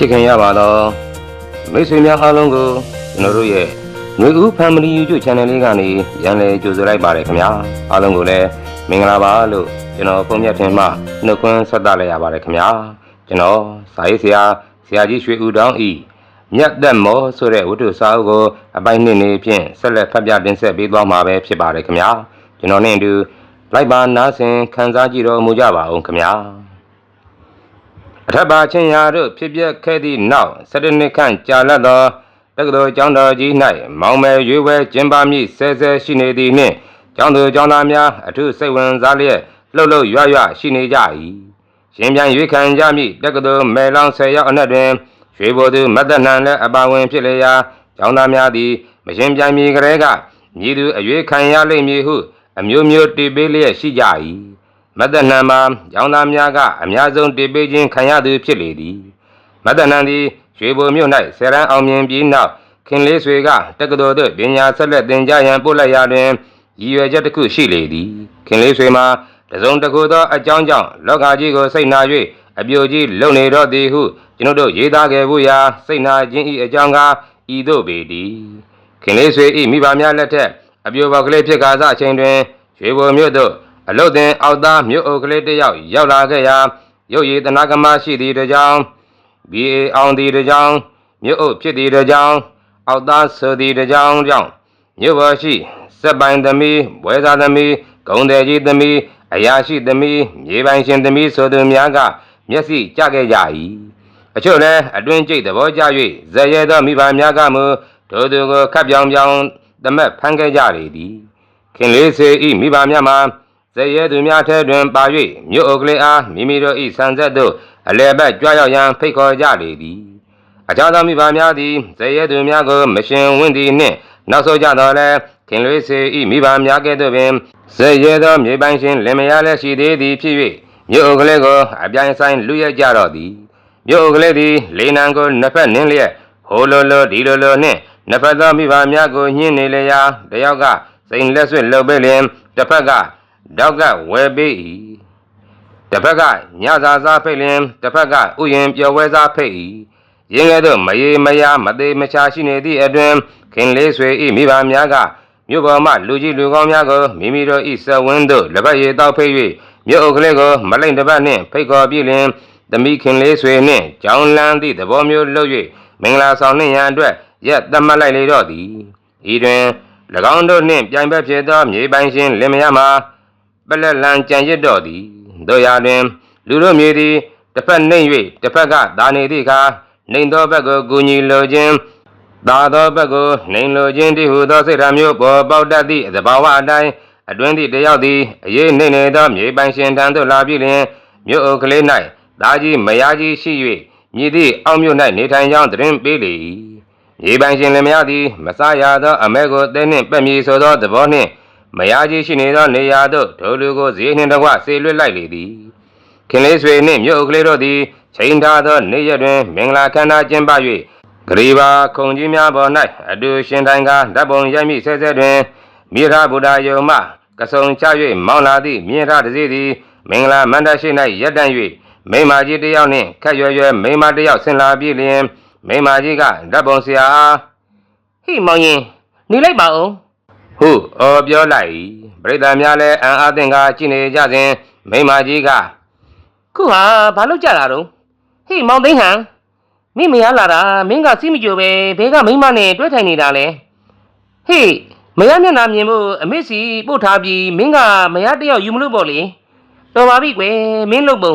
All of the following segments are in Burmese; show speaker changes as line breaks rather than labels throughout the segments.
ချစ်ခင်ရပါတော့မိတ်ဆွေများအားလုံးကိုကျွန်တော်တို့ရဲ့ငွေဦး Family YouTube Channel လေးကနေရန်လည်ကြိုဆိုလိုက်ပါတယ်ခင်ဗျာအားလုံးကိုလည်းမင်္ဂလာပါလို့ကျွန်တော်ပုံမြတ်ထင်မှနှုတ်ခွန်းဆက်သလိုက်ရပါတယ်ခင်ဗျာကျွန်တော်စာရေးဆရာဆရာကြီးရွှေဦးတောင်းဤမြတ်သက်မောဆိုတဲ့ဝတ္ထုစာအုပ်ကိုအပိုင်းနှစ်နေဖြင့်ဆက်လက်ဖတ်ပြတင်ဆက်ပေးသွားမှာပဲဖြစ်ပါတယ်ခင်ဗျာကျွန်တော်နဲ့အတူလိုက်ပါနားဆင်ခန်းစားကြည့်တော်မူကြပါအောင်ခင်ဗျာ အထက်ပါချင်းရာတို့ဖြစ်ပျက်ခဲ့သည့်နောက်၁၇နှစ်ခန့်ကြာလတ်သောတက္ကသိုလ်ကျောင်းတော်ကြီး၌မောင်မယ်ရွေးဝဲကျင်းပမည့်ဆဲဆဲရှိနေသည်နှင့်ကျောင်းသူကျောင်းသားများအထူးစိတ်ဝင်စားလျက်လှုပ်လှုပ်ရွရွရှိနေကြ၏ရှင်ပြန်ရွေးခံကြမည့်တက္ကသိုလ်မယ်လောင်၁၀ရောက်အနက်တွင်ရွှေဘိုသူမတ်တနန်လည်းအပါဝင်ဖြစ်လျာကျောင်းသားများသည်မရှင်ပြန်မီကလေးကမြည်သူအရွေးခံရလိမ့်မည်ဟု အမျိုးမျိုးတည်ပေးလျက်ရှိကြ၏ မတ္တနံမှာရောင်းသားများကအများဆုံးတည်ပေးခြင်းခံရသူဖြစ်လေသည်မတ္တနံသည်ရွှေဘုံမြို့၌ဆယ်ရန်အောင်မြင်ပြီးနောက်ခင်လေးဆွေကတက္ကသိုလ်သို့ပညာဆက်လက်သင်ကြားရန်ပို့လိုက်ရာတွင်ရည်ရွယ်ချက်တစ်ခုရှိလေသည်ခင်လေးဆွေမှာတစုံတစ်ခုသောအကြောင်းကြောင့်လောကကြီးကိုစိတ်နာ၍အပြိုကြီးလုံနေတော့သည်ဟုကျွန်ုပ်တို့ရေးသားခဲ့ဖို့ရာစိတ်နာခြင်းဤအကြောင်းကားဤသို့ပေသည်ခင်လေးဆွေဤမိဘများလက်ထက်အပြိုပေါက်ကလေးဖြစ်ကာစအချိန်တွင်ရွှေဘုံမြို့သို့ အလုတ်တင်အောက်သားမြို့အုပ်ကလေးတစ်ယောက်ရောက်လာခဲ့ရာရုပ်ရည်တနာကမရှိသည်တကြောင်ဘီအေအောင်သည်တကြောင်မြို့အုပ်ဖြစ်သည်တကြောင်အောက်သားဆိုသည်တကြောင်ကြောင့်မြို့ပေါ်ရှိစက်ပိုင်သမီးဘွဲသားသမီးဂုံတယ်ကြီးသမီးအရာရှိသမီးမြေပိုင်ရှင်သမီးဆိုသူများကမျက်စိကျခဲ့ကြ၏အချို့လည်းအတွင်းကျိတ်သဘောကျ၍ဇရဲသောမိဘများကမူတို့သူကိုခတ်ပြောင်ပြောင်သမက်ဖမ်းခဲ့ကြလေသည်ခင်လေးစေဤမိဘများမှာ ဇရဲသူများထဲတွင်ပါ၍မြို့အုပ်ကလေးအားမိမိတို့၏ဆန်ဆက်သို့အလဲဘက်ကြွရောက်ရန်ဖိတ်ခေါ်ကြလေသည်အခြားသောမိဘများသည်ဇရဲသူများကိုမရှင်ဝင့်သည်နှင့်နောက်ဆုံးကြတော့လဲခင်လွေးစေ၏မိဘများကဲ့သို့ပင်ဇရဲသောမြေပိုင်ရှင်လင်မယားလည်းရှိသေးသည်ဖြစ်၍မြို့အုပ်ကလေးကိုအပြိုင်ဆိုင်လူရက်ကြတော့သည်မြို့အုပ်ကလေးသည်လေနံကိုနှစ်ဖက်နင်းလျက်ဟိုလိုလိုဒီလိုလိုနှင့်နှစ်ဖက်သောမိဘများကိုညှင်းနေလျာတယောက်ကစိန်လက်ဆွတ်လှုပ်ပေးလျင်တစ်ဖက်က တောက်ကဝယ်ပေး၏တစ်ဖက်ကညစာစားဖိတ်လင်တစ်ဖက်ကဥယျင်ပျော်ပွဲစားဖိတ်၏ရင်းကဲ့သို့မရေမယာမသေးမချာရှိနေသည့်အတွင်ခင်လေးဆွေ၏မိဘများကမြို့ပေါ်မှလူကြီးလူကောင်းများကိုမိမိတို့၏စက်ဝင်းသို့လက်ပတ်ရည်တောက်ဖိတ်၍မြို့အုပ်ကလေးကိုမလိမ့်တစ်ပတ်နှင့်ဖိတ်ခေါ်ပြီးလင်သမီးခင်လေးဆွေနှင့်ကြောင်းလန်းသည့်သဘောမျိုးလုပ်၍မင်္ဂလာဆောင်နှင့်ရန်အတွက်ရက်သတ်မှတ်လိုက်လေတော့သည်ဤတွင်၎င်းတို့နှင့်ပြိုင်ဘက်ဖြစ်သောမြေပိုင်ရှင်လင်မယားမှာ ပလက်လန်ကြံရစ်တော်သည်တို့ရာတွင် လူတို့မြေသည်တစ်ဖက်နှိမ့်၍တစ်ဖက်ကသာနေသည့်အခါနှိမ့်သောဘက်ကိုကူညီလိုခြင်းသာသောဘက်ကိုနှိမ့်လိုခြင်းတည်းဟုသောစိတ်ဓာတ်မျိုးပေါ်ပေါက်တတ်သည့်သဘာဝအတိုင်းအတွင်းသည့်တယောက်သည်အေးနှိမ့်နေသောမြေပိုင်ရှင်ထံသို့လာပြီးလျှင်မြို့အုပ်ကလေး၌သားကြီးမယားကြီးရှိ၍မြည်သည့်အောက်မြို့၌နေထိုင်ကြောင်းသတင်းပေးလေ၏မြေပိုင်ရှင်လည်းမယားသည်မဆရသောအမဲကိုတဲနှင့်ပက်မြည်ဆိုသောသဘောနှင့် မယားကြီးရှိနေသောနေရာသို့ဒိုလူကိုဈေးနှင့်တကွဆေလွတ်လိုက်လေသည်ခင်လေးဆွေနှင့်မြို့အုပ်ကလေးတို့သည်ချိန်ထားသောနေ့ရက်တွင်မင်္ဂလာခမ်းနားကျင်းပ၍ဂရီဘာခုံကြီးများပေါ်၌အတူရှင်ထိုင်ကာဓာတ်ပုံရိုက်မိဆဲဆဲတွင်မိရဗုဒ္ဓယုံမှကဆုံချ၍မောင်းလာသည့်မြင်းထတစ်စီးသည်မင်္ဂလာမန္တရှိ၌ရပ်တန့်၍မိမကြီးတစ်ယောက်နှင့်ခက်ရွယ်ရွယ်မိမတစ်ယောက်ဆင်လာပြီးလျင်မိမကြီးကဓာတ်ပုံဆရာအား
ဟိမောင်ရင်နေလိုက်ပါဦး
ဟုအော်ပြောလိုက်၏ပရိသတ်များလည်းအံအားသင်ကားကြည့်နေကြစဉ်မိမကြီးက
ခုဟာဘာလို့ကြတာတော့ဟိမောင်သိန်းဟန်မင်းမရလာတာမင်းကစီးမကြိုပဲဘဲကမိန်းမနဲ့တွဲထိုင်နေတာလေဟိမရမျက်နှာမြင်ဖို့အမေစီပို့ထားပြီးမင်းကမရတယောက်ယူမလို့ပေါ့လေတော်ပါပြီကွယ်မင်းလုပ်ပုံ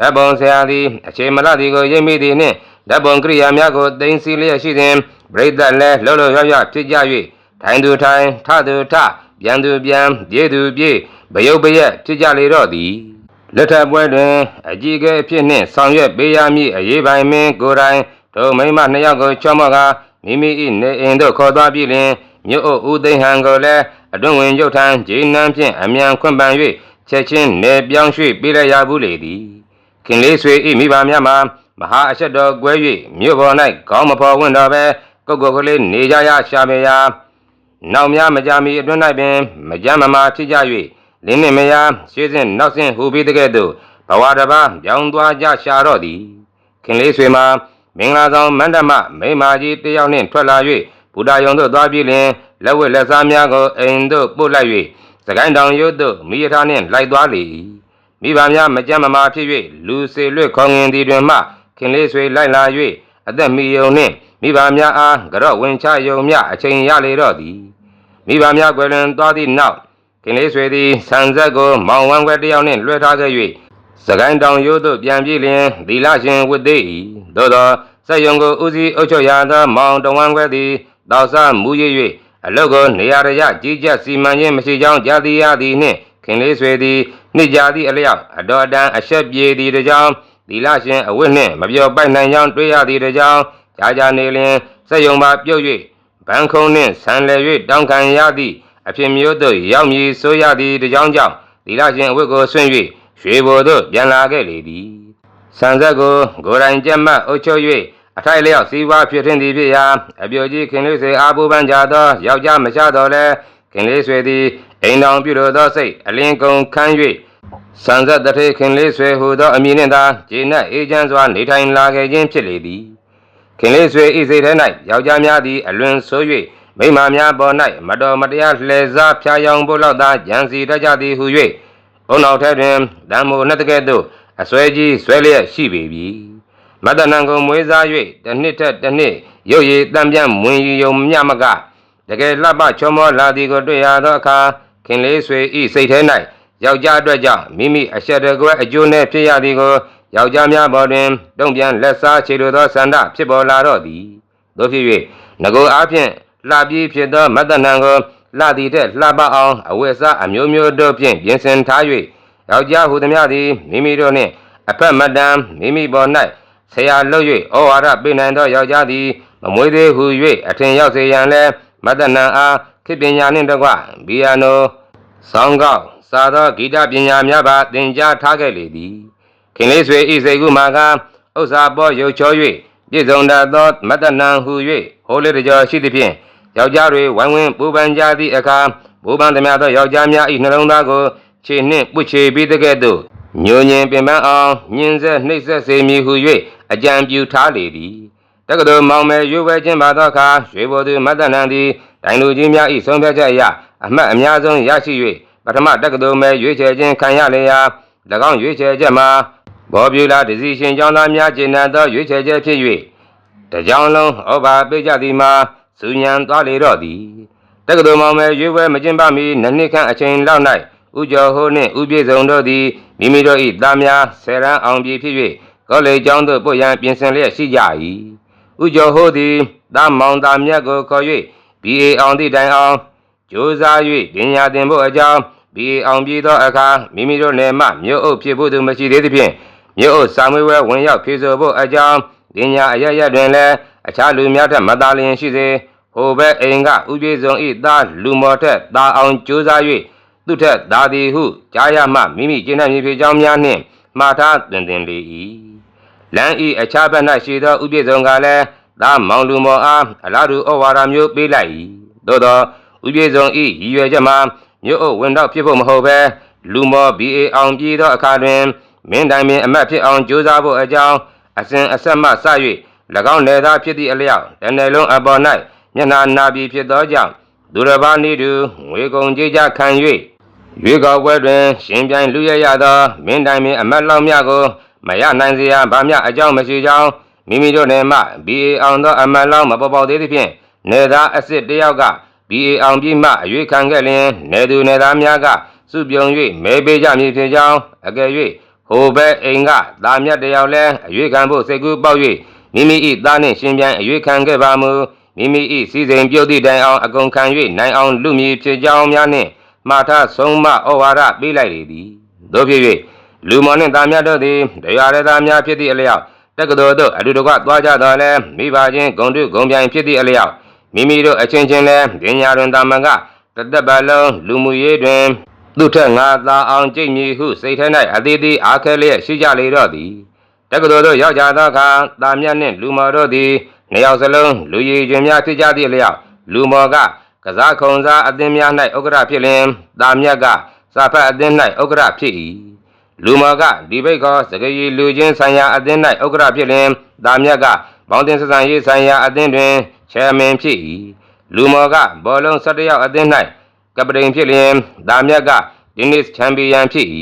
ဓာတ်ပုံဆရာသည်အချိန်မလသည်ကိုရိပ်မိသည်နှင့်ဓာတ်ပုံကိရိယာများကိုတင်စီလျက်ရှိစဉ်ပရိသတ်လည်းလှုပ်လှုပ်ရွရွဖြစ်ကြ၍ ထိုင်သူထိုင်ထသူထပြန်သူပြန်ပြေးသူပြေးဗယုတ်ပရက်ဖြစ်ကြလေတော့သည်လက်ထပ်ပွဲတွင် အကြီးအကဲအဖြစ်နှင့်ဆောင်ရွက်ပေးရမည့်အရေးပိုင်မင်းကိုယ်တိုင်ဒုမိမနှစ်ယောက်ကိုချော့မော့ကာမိမိ၏နေအိမ်သို့ခေါ်သွားပြီးလျှင်မြို့အုပ်ဦးသိန်းဟန်ကိုလည်းအတွင်းဝင်ရုတ်ထမ်းဂျေနန်းဖြင့်အမြန်ခွင့်ပန်၍ချက်ချင်းနေပြောင်းရွှေ့ပေးလိုက်ရဘူးလေသည်ခင်လေးဆွေဤမိဘများမှာမဟာအဆက်တော်ကွဲ၍မြို့ပေါ်၌ခေါင်းမဖော်ဝင်တော်ပဲကုတ်ကုတ်ကလေးနေကြရရှာပေရာ နောက်များမကြမီအတွင်း၌ပင်မကြမ်းမမာဖြစ်ကြ၍လင်းနှင့်မယားရှေးစဉ်နောက်စဉ်ဟူပြီးတကဲ့သို့ဘဝတစ်ပါးပြောင်းသွားကြရှာတော့သည်ခခင်လေးဆွေမှာမင်္ဂလာဆောင်မန္တမမိမကြီးတယောက်နှင့်ထွက်လာ၍ဘုရားယုံသို့သွားပြီးလျင်လက်ဝတ်လက်စားများကိုအိမ်သို့ပို့လိုက်၍စကိုင်းတောင်ရွတ်သို့မိရထားနှင့်လိုက်သွားလေ၏မိဘများမကြမ်းမမာဖြစ်၍လူစေလွတ်ခေါငင်သည်တွင်မှခင်လေးဆွေလိုက်လာ၍ အသက်မီယုံနှင့်မိဘများအားကြော့ဝင်ချယုံမြအချိန်ရလေတော့သည်မိဘများကွယ်လွန်သွားသည့်နောက်ခင်လေးဆွေသည်ဆန်ဆက်ကိုမောင်ဝမ်းခွဲတစ်ယောက်နှင့်လွှဲထားခဲ့၍စကိုင်းတောင်ရိုးသို့ပြန်ပြေးလျင်သီလရှင်ဝတ်သေး၏သို့သောစက်ယုံကိုဦးစီးအုပ်ချုပ်ရသောမောင်တဝမ်းခွဲသည်တောက်စားမူရ၍အလုတ်ကိုနေရာရကြီးကြပ်စီမံခြင်းမရှိကြောင်းကြားသိရသည်နှင့်ခင်လေးဆွေသည်နှစ်ကြာသည့်အလျောက်အတော်တန်အဆက်ပြေသည်တကြောင် သီလရှင်အဝတ်နှင့်မပြောပိုက်နိုင်ကြောင်းတွေ့ရသည်တကြောင်ကြာကြာနေလျင်စက်ယုံပါပြုတ်၍ဘန်ခုံနှင့်ဆန်လည်၍တောင်းခံရသည့်အဖြစ်မျိုးသို့ရောက်မည်ဆိုရသည်တကြောင်ကြောင့်သီလရှင်အဝတ်ကိုဆွင့်၍ရွှေဘိုသို့ပြန်လာခဲ့လေသည်ဆန်ဆက်ကိုကိုယ်တိုင်ကြက်မှတ်အုပ်ချုပ်၍အထိုက်လျောက်စီးပွားဖြစ်ထင်သည်ဖြစ်ရာအပြိုကြီးခင်လေးဆွေအားပူပန်းကြသောယောက်ျားမချတော့လဲခင်လေးဆွေသည်အိမ်တော်ပြုလိုသောစိတ်အလင်းကုန်ခန်း၍ ဆန်ဆက်တထေခင်လေးဆွေဟူသောအမည်နှင့်သာဂျေနတ်အေဂျင့်စွာနေထိုင်လာခဲ့ခြင်းဖြစ်လေသည်ခင်လေးဆွေဤစိတ်ထဲ၌ယောက်ျားများသည်အလွန်ဆိုး၍မိန်းမများပေါ်၌မတော်မတရားလှည့်စားဖျားယောင်ဖို့လောက်သာကြံစီတတ်ကြသည်ဟု၍ဘုံတော်ထဲတွင်ဓမ္မိုနှစ်တကဲ့သို့အစွဲကြီးဆွဲလျက်ရှိပေပြီမတ္တနံကိုမွေးစား၍တစ်နှစ်ထက်တစ်နှစ်ရုပ်ရည်တံပြန့်မွင်ရီယုံမြမကတကယ်လှပချောမောလာသည်ကိုတွေ့ရသောအခါခင်လေးဆွေဤစိတ်ထဲ၌ ယောက်ျားအတွက်ကြောင့်မိမိအဆက်တကွဲအကျိုးနဲ့ဖြစ်ရသည်ကိုယောက်ျားများပေါ်တွင်တုံ့ပြန်လက်စားခြေလိုသောဆန္ဒဖြစ်ပေါ်လာတော့သည်တို့ဖြစ်၍ငကိုအားဖြင့်လှပြေးဖြစ်သောမတ္တနံကိုလှသည်တဲ့လှပအောင်အဝတ်စားအမျိုးမျိုးတို့ဖြင့်ပြင်ဆင်ထား၍ယောက်ျားဟူသည်များသည်မိမိတို့နှင့်အဖက်မတန်မိမိပေါ်၌ဆရာလုပ်၍ဩဝါဒပေးနိုင်သောယောက်ျားသည်မမွေးသေးဟု၍အထင်ရောက်စေရန်လည်းမတ္တနံအားခေပညာနှင့်တကွဘီယာနိုဆောင်းကောက် စာသောဂီတပညာများပါသင်ကြားထားခဲ့လေသည်ခင်လေးဆွေဤစိတ်ကူမှာကဥစ္စာပေါ်ရုပ်ချော၍ပြည့်စုံတတ်သောမတ္တနံဟု၍ဟိုးလေးတကြောရှိသည်ဖြင့်ယောက်ျားတွေဝိုင်းဝန်းပူပန်ကြသည့်အခါဘူပန်သမျှသောယောက်ျားများ၏နှလုံးသားကိုခြေနှင့်ပုတ်ချေပြီးတဲ့ကဲ့သို့ညိုညင်ပင်ပန်းအောင်ညင်ဆက်နှိပ်ဆက်စေမည်ဟု၍အကြံပြုထားလေသည်တက္ကသိုလ်မောင်မယ်ရွေးပွဲခြင်းပါသောအခါရွှေဘော်သူမတ္တနံသည်ဒိုင်လူကြီးများ၏ဆုံးဖြတ်ချက်အရအမှတ်အများဆုံးရရှိ၍ ပထမတက္ကသိုလ်မယ်ရွေးချယ်ခြင်းခံရလေရာ၎င်းရွေးချယ်ချက်မှာဘော်ပြူလာဒစီရှင်ကျောင်းသားများကျင့်သောရွေးချယ်ချက်ဖြစ်၍တကြောင်လုံးဩဘာပေးကြသည်မှာစူညံသွားလေတော့သည်တက္ကသိုလ်မောင်မယ်ရွေးပွဲမကျင်းပမီနှစ်နှစ်ခန့်အချိန်လောက်၌ဥကျော်ဟိုးနှင့်ဥပြည့်စုံတို့သည်မိမိတို့၏သားများဆယ်ရန်အောင်ပြေဖြစ်၍ကောလိပ်ကျောင်းသို့ပို့ရန်ပြင်ဆင်လျက်ရှိကြ၏ဥကျော်ဟိုးသည်သားမောင်သားမြတ်ကိုခေါ်၍ BA အောင်သည့်တိုင်အောင်ကြိုးစား၍ပညာသင်ဖို့အကြောင်း BA အောင်ပြေသောအခါမိမိတို့နယ်မှမြို့အုပ်ဖြစ်ဖို့သူမရှိသေးသဖြင့်မြို့အုပ်စာမွေးဝဲဝင်ရောက်ဖြည့်ဆို့ဖို့အကြောင်းပညာအရရတွင်လည်းအခြားလူများထက်မသာလျင်ရှိစေဟိုဘက်အိမ်ကဥပြေစုံဤသားလူမော်ထက်သားအောင်ကြိုးစား၍သူထက်သာသည်ဟုကြားရမှမိမိကျင့်တဲ့မြေဖြစ်ကြောင်းများနှင့်မှားထားတွင်တင်လေ၏လမ်းဤအခြားဘက်၌ရှိသောဥပြေစုံကလည်းသားမောင်လူမော်အားအလားတူဩဝါဒမျိုးပေးလိုက်၏သို့သောဥပြေစုံဤရည်ရွယ်ချက်မှာ မြို့အုပ်ဝင်တော့ဖြစ်ဖို့မဟုတ်ဘဲလူမော် BA အောင်ပြေသောအခါတွင်မင်းတိုင်ပင်အမတ်ဖြစ်အောင်ကြိုးစားဖို့အကြောင်းအစဉ်အဆက်မှစ၍၎င်းနယ်သားဖြစ်သည့်အလျောက်တနယ်လုံးအပေါ်၌မျက်နာနာပြီးဖြစ်သောကြောင့်ဒုရဘာနိတုငွေကုန်ကြေးကြခံ၍ရွေးကောက်ပွဲတွင် ရှင်ပြိုင်လူရရသောမင်းတိုင်ပင်အမတ်လောက်များကိုမရနိုင်စေရဘာမျှအကြောင်းမရှိကြောင်းမိမိတို့နယ်မှ BA အောင်သောအမတ်လောက်မပေါ်ပေါက်သေးသဖြင့်နယ်သားအစ်စ်တယောက်က BA အောင်ပြီးမှအရွေးခံခဲ့လျင်နယ်သူနယ်သားများကစုပြုံ၍မဲပေးကြမည်ဖြစ်ကြောင်းအကယ်၍ဟိုဘက်အိမ်ကသားမြတ်တယောက်လည်းအရွေးခံဖို့စိတ်ကူးပေါက်၍မိမိ၏သားနှင့်ရှင်ပြန်အရွေးခံခဲ့ပါမူမိမိ၏စီစဉ်ပြုတ်သည့်တိုင်အောင်အကုန်ခံ၍နိုင်အောင်လူမည်ဖြစ်ကြောင်းများနှင့်မှားထားဆုံးမဩဝါဒပေးလိုက်လေသည်တို့ဖြစ်၍လူမော်နှင့်သားမြတ်တို့သည်တရားရသားများဖြစ်သည့်အလျောက်တက္ကသိုလ်သို့အတူတကွသွားကြတော်လဲမိဘချင်းဂုံတုဂုံပြိုင်ဖြစ်သည့်အလျောက် မိမိတို့အချင်းချင်းလဲပညာတွင်တာမန်ကတသက်ပတ်လုံးလူမှုရေးတွင်သူထက်ငါသာအောင်ကြိတ်မြည်ဟုစိတ်ထဲ၌အသေးသေးအားခဲလျက်ရှိကြလေတော့သည်တက္ကသိုလ်သို့ရောက်ကြသောအခါတာမြတ်နှင့်လူမော်တို့သည်နှစ်ယောက်စလုံးလူရည်ချင်းများဖြစ်ကြသည့်အလျောက်လူမော်ကကစားခုံစားအသင်းများ၌ဥက္ကဋဖြစ်လျင်တာမြတ်ကစာဖတ်အသင်း၌ဥက္ကဋဖြစ်၏လူမော်ကဒီဘိတ်ခေါ်စကကြီးလူချင်းဆိုင်ရာအသင်း၌ဥက္ကရာဖြစ်လင်တာမြတ်ကဘောင်းတင်စဆန်ရေးဆိုင်ရာအသင်းတွင် ချယ်မင်ဖြစ်၏လူမော်ကဘောလုံး17ယောက်အသင်း၌ကပတိန်ဖြစ်လင်တာမြတ်ကဒင်းနစ်ချန်ပီယံဖြစ်၏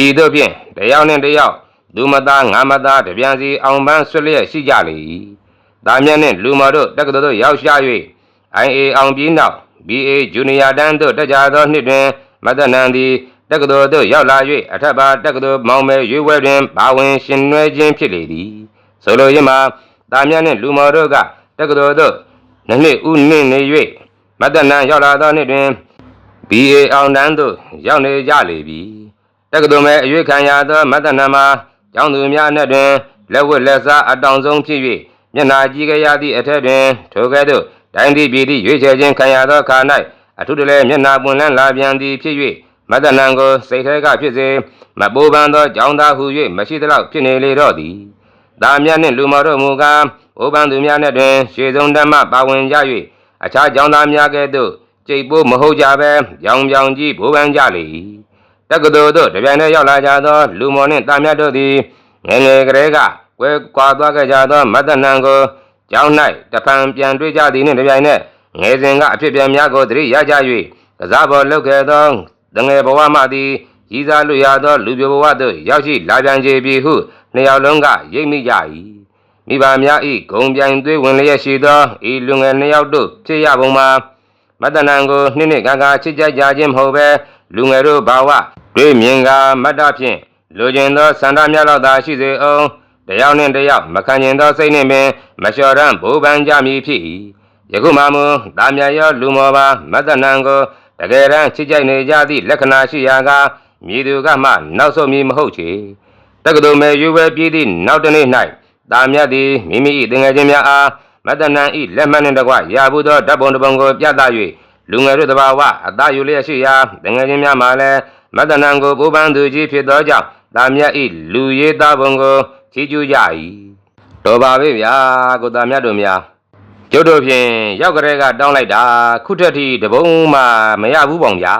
ဤသို့ဖြင့်တယောက်နှင့်တယောက်လူမသားငါမသားတပြန်စီအောင်ပန်းဆွလျက်ရှိကြလေ၏တာမြတ်နှင့်လူမော်တို့တက္ကသိုလ်သို့ရောက်ရှာ၍ IA အောင်ပြီးနောက် BA ဂျူနီယာတန်းသို့တက်ကြသောနှစ်တွင်မတ္တနန်သည်တက္ကသိုလ်သို့ရောက်လာ၍အထက်ပါတက္ကသိုလ်မောင်မဲရွေးဝဲတွင်ဘာဝင်ရှင်နွယ်ခြင်းဖြစ်လေသည်ဆိုလိုရင်းမှာတာမြတ်နှင့်လူမော်တို့က တက္ကသိုလ်သို့နှစ်နှစ်ဥနှင့်နေ၍မတ္တနန်ရောက်လာသောနှစ်တွင် BA အောင်တန်းသို့ရောက်နေကြလေပြီတက္ကသိုလ်မဲအရွေးခံရသောမတ္တနန်မှာကျောင်းသူများနဲ့တွင်လက်ဝတ်လက်စားအတောင်ဆုံးဖြစ်၍မျက်နာကြည့်ကြရသည့်အထက်တွင်ထိုကဲ့သို့တိုင်းပြည်ပြည်သည့်ရွေးချယ်ခြင်းခံရသောအခါ၌အထုတလဲမျက်နာပွင့်လန်းလာပြန်သည်ဖြစ်၍မတ္တနံကိုစိတ်ထဲကဖြစ်စေမပိုးပန်းသောကြောင်းသားဟု၍မရှိသလောက်ဖြစ်နေလေတော့သည်။ဒါမြတ်နှင့်လူမော်တို့မူကား ဘိုးပန်းသူများနဲ့တွင်ရှေဆုံးဓမ္မပါဝင်ကြ၍အခြားကြောင်းသားများကဲ့သို့ကြိတ်ပိုးမဟုတ်ကြဘဲရောင်ပြောင်ကြီးဘိုးပန်းကြလေ၏။တက္ကသိုလ်သို့တပြိုင်တည်းရောက်လာကြသောလူမော်နှင့်တာမြတ်တို့သည်ငယ်ငယ်ကလေးကကွဲကွာသွားခဲ့ကြသောမတ္တနံကိုကျောင်း၌တဖန်ပြန်တွေ့ကြသည်နှင့်တပြိုင်နက်ငယ်စဉ်ကအဖြစ်အပျက်များကိုသတိရကြ၍ကစားပေါ်လုပ်ခဲ့သောတငယ်ဘဝမှသည်ရည်စားလွရသောလူပြိုဘဝသို့ရောက်ရှိလာပြန်ကြပြီဟုနှစ်ယောက်လုံးကရိပ်မိကြ၏ မိဘများ၏ဂုံပြိုင်သွေးဝင်လျက်ရှိသောဤလူငယ်နှစ်ယောက်တို့ဖြစ်ရပုံမှာမတ္တနံကိုနှစ်နှစ်ကကချစ်ကြကြခြင်းမဟုတ်ဘဲလူငယ်တို့ဘာဝတွေ့မြင်ကမတ္တဖြင့်လူကျင်သောစန္ဒများတော့သာရှိစေအောင်တယောက်နှင့်တယောက်မခံကျင်သောစိတ်နှင့်ပင်မလျှော်ရန်ဘူပန်းကြမည်ဖြစ်၏ယခုမှမူတာမြတ်ရောလူမောပါမတ္တနံကိုတကယ်တမ်းချစ်ကြိုက်နေကြသည့်လက္ခဏာရှိရာကမြည်သူကမှနောက်ဆုံးမည်မဟုတ်ချေတက္ကသိုလ်မဲရွေးဝဲပြည်သည့်နောက်တစ်နေ့၌ တာမြတ်သည်မိမိ၏တငယ်ချင်းများအားမတ္တနံ၏လက်မှတ်နှင့်တကွရာဘူးသောဓာတ်ပုံတစ်ပုံကိုပြသ၍လူငယ်တို့တဘာဝအသာယူလျက်ရှိရာတငယ်ချင်းများမှလည်းမတ္တနံကိုပူပန်းသူကြီးဖြစ်သောကြောင့်တာမြတ်၏လူရေးသားပုံကိုချီးကျူးကြ၏တော်ပါပဲဗျာကိုတာမြတ်တို့များကျုပ်တို့ဖြင့်ရောက်ကလေးကတောင်းလိုက်တာခုထက်ထိတပုံးမှမရဘူးပေါင်ဗျာ